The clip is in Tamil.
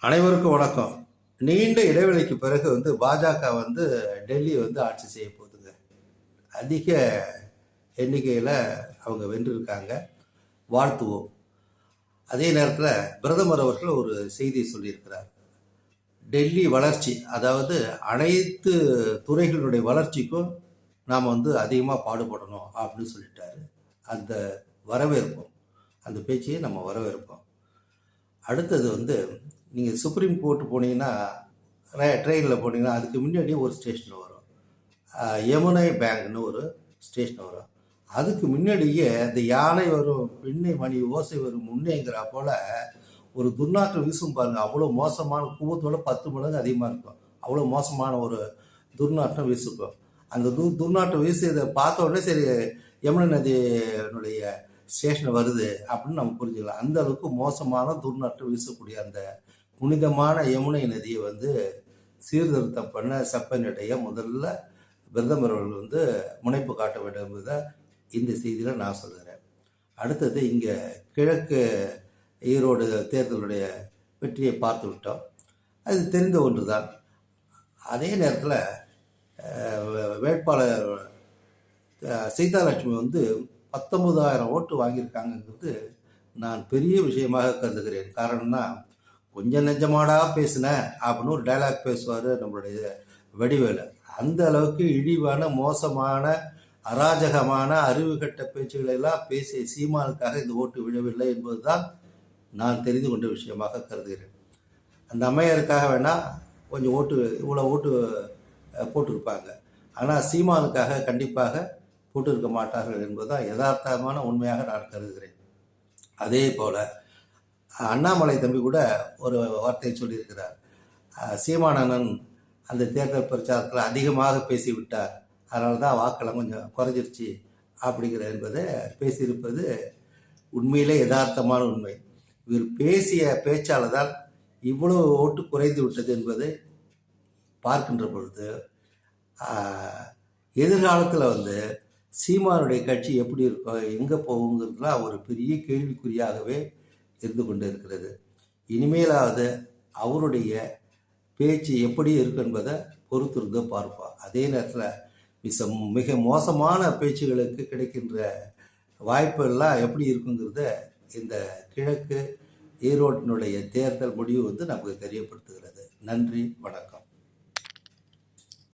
அனைவருக்கும் வணக்கம். நீண்ட இடைவெளிக்கு பிறகு வந்து பாஜக வந்து டெல்லி வந்து ஆட்சி செய்ய போகுதுங்க. அதிக எண்ணிக்கையில் அவங்க வென்றிருக்காங்க. வாழ்த்துவோம். அதே நேரத்தில் பிரதமர் அவர்கள் ஒரு செய்தியை சொல்லியிருக்கிறார். டெல்லி வளர்ச்சி அதாவது அனைத்து துறைகளுடைய வளர்ச்சிக்கும் நாம் வந்து அதிகமாக பாடுபடணும் அப்படின்னு சொல்லிட்டாரு. அந்த வரவேற்போம் அந்த பேச்சையை நம்ம வரவேற்போம். அடுத்தது வந்து நீங்கள் சுப்ரீம் கோர்ட் போனீங்கன்னா ட்ரெயினில் போனீங்கன்னா அதுக்கு முன்னாடி ஒரு ஸ்டேஷன் வரும். யமுனை பேங்க்னு ஒரு ஸ்டேஷன் வரும். அதுக்கு முன்னாடியே இந்த யானை வரும் பின்னை மணி ஓசை வரும் முன்னேங்கிற போல் ஒரு துர்நாற்றம் வீசும் பாருங்கள் அவ்வளோ மோசமான கூவத்தோட பத்து மடங்கு அதிகமாக இருக்கும். அவ்வளோ மோசமான ஒரு துர்நாற்றம் வீசுக்கும் அந்த து துர்நாற்றம் வீசியதை பார்த்த உடனே சரி யமுனை நதியினுடைய ஸ்டேஷன் வருது அப்படின்னு நம்ம புரிஞ்சுக்கலாம். அந்த அளவுக்கு மோசமான துர்நாற்றம் வீசக்கூடிய அந்த புனிதமான யமுனை நதியை வந்து சீர்திருத்தம் பண்ண செப்பனிடைய முதல்ல பிரதமர் அவர்கள் வந்து முனைப்பு காட்ட வேண்டும் என்பதை இந்த செய்தியில் நான் சொல்கிறேன் அடுத்தது இங்கே கிழக்கு ஈரோடு தேர்தலுடைய வெற்றியை பார்த்து விட்டோம். அது தெரிந்த ஒன்று தான் அதே நேரத்தில் வேட்பாளர் சீதாலட்சுமி வந்து பத்தொன்பதாயிரம் ஓட்டு வாங்கியிருக்காங்கங்கிறது நான் பெரிய விஷயமாக கருதுகிறேன். காரணம்னா கொஞ்சம் நெஞ்சமாடா பேசினேன் அப்படின்னு ஒரு டைலாக் பேசுவார் நம்மளுடைய வடிவேலு. அந்த அளவுக்கு இழிவான மோசமான அராஜகமான அறிவுகட்ட பேச்சுகளை எல்லாம் பேசிய சீமானுக்காக இந்த ஓட்டு விழவில்லை என்பதுதான் நான் தெரிந்து கொண்ட விஷயமாக கருதுகிறேன். அந்த அம்மையாருக்காக வேணால் கொஞ்சம் ஓட்டு இவ்வளோ ஓட்டு போட்டிருப்பாங்க. ஆனால் சீமானுக்காக கண்டிப்பாக போட்டிருக்க மாட்டார்கள் என்பதுதான் யதார்த்தமான உண்மையாக நான் கருதுகிறேன். அதே போல் அண்ணாமலை தம்பி கூட ஒரு வார்த்தையை சொல்லியிருக்கிறார். சீமானந்தன் அந்த தேர்தல் பிரச்சாரத்தில் அதிகமாக பேசிவிட்டார். அதனால தான் வாக்கெல்லாம் கொஞ்சம் குறைஞ்சிருச்சு அப்படிங்கிற என்பதை பேசியிருப்பது உண்மையிலே யதார்த்தமான உண்மை. இவர் பேசிய பேச்சால் தான் இவ்வளவு ஓட்டு குறைந்து விட்டது என்பதை பார்க்கின்ற பொழுது எதிர்காலத்தில் வந்து சீமானுடைய கட்சி எப்படி இருக்கும் எங்கே போகுங்கிறதுலாம் ஒரு பெரிய கேள்விக்குறியாகவே இருந்து கொண்டு இருக்கிறது. இனிமேலாவது அவருடைய பேச்சு எப்படி இருக்கு என்பதை பொறுத்திருந்து பார்ப்போம் அதே நேரத்தில் மிக மிக மோசமான பேச்சுகளுக்கு கிடைக்கின்ற வாய்ப்பெல்லாம் எப்படி இருக்குங்கிறத இந்த கிழக்கு ஈரோட்டினுடைய தேர்தல் முடிவு வந்து நமக்கு தெரியப்படுத்துகிறது. நன்றி வணக்கம்.